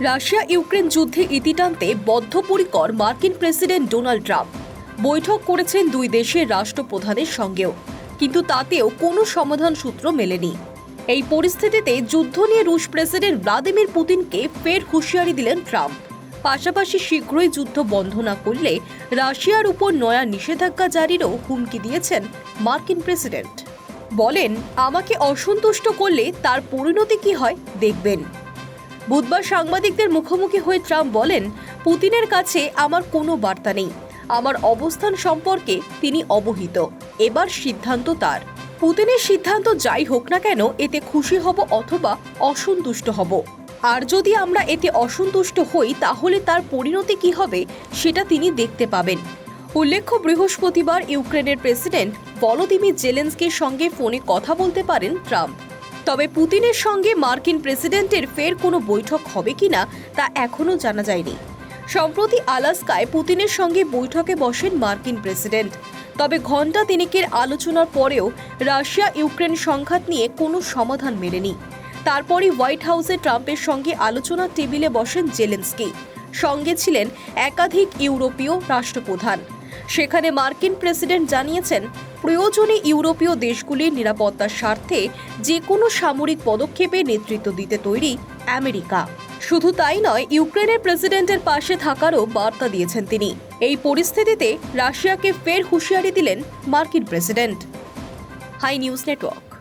Russia Ukraine যুদ্ধে ইতি টানতে বদ্ধপরিকর মার্কিন প্রেসিডেন্ট ডোনাল্ড ট্রাম্প। বৈঠক করেছেন দুই দেশের রাষ্ট্রপ্রধানের সঙ্গেও। কিন্তু তাতেও কোনো সমাধান সূত্র মেলেনি। এই পরিস্থিতিতে যুদ্ধ নিয়ে রুশ প্রেসিডেন্ট ভ্লাদিমির পুতিনকে ফের হুঁশিয়ারি দিলেন ট্রাম্প। পাশাপাশি শীঘ্রই যুদ্ধ বন্ধ না করলে রাশিয়ার উপর নয়া নিষেধাজ্ঞা জারিরও হুমকি দিয়েছেন মার্কিন প্রেসিডেন্ট। বলেন, আমাকে অসন্তুষ্ট করলে তার পরিণতি কি হয়? দেখবেন। বুধবার সাংবাদিকদের মুখোমুখি হয়ে ট্রাম্প বলেন, পুতিনের কাছে আমার কোনো বার্তা নেই। আমার অবস্থান সম্পর্কে তিনি অবহিত। এবার সিদ্ধান্ত তার। পুতিনের সিদ্ধান্ত যাই হোক না কেন, এতে খুশি হব অথবা অসন্তুষ্ট হব। আর যদি আমরা এতে অসন্তুষ্ট হই, তাহলে তার পরিণতি কি হবে, সেটা তিনি দেখতে পাবেন। উল্লেখ্য, বৃহস্পতিবার ইউক্রেনের প্রেসিডেন্ট ভলোদিমির জেলেন্সকির সঙ্গে ফোনে কথা বলতে পারেন ট্রাম্প। তবে পুতিনের সঙ্গে মার্কিন প্রেসিডেন্টের ফের কোনো বৈঠক হবে কিনা তা এখনও জানা যায়নি। সম্প্রতি আলাস্কায় পুতিনের সঙ্গে বৈঠকে বসেন মার্কিন প্রেসিডেন্ট। তবে ঘণ্টা তিনেকের আলোচনার পরেও রাশিয়া ইউক্রেন সংঘাত নিয়ে কোনো সমাধান মেলেনি। তারপরই হোয়াইট হাউসে ট্রাম্পের সঙ্গে আলোচনার টেবিলে বসেন জেলেন্সকি। সঙ্গে ছিলেন একাধিক ইউরোপীয় রাষ্ট্রপ্রধান। সেখানে মার্কিন প্রেসিডেন্ট জানিয়েছেন, প্রয়োজনে ইউরোপীয় দেশগুলির নিরাপত্তার স্বার্থে যে কোনো সামরিক পদক্ষেপে নেতৃত্ব দিতে তৈরি আমেরিকা। শুধু তাই নয়, ইউক্রেনের প্রেসিডেন্টের পাশে থাকারও বার্তা দিয়েছেন তিনি। এই পরিস্থিতিতে রাশিয়াকে ফের হুঁশিয়ারি দিলেন মার্কিন প্রেসিডেন্ট। High news network.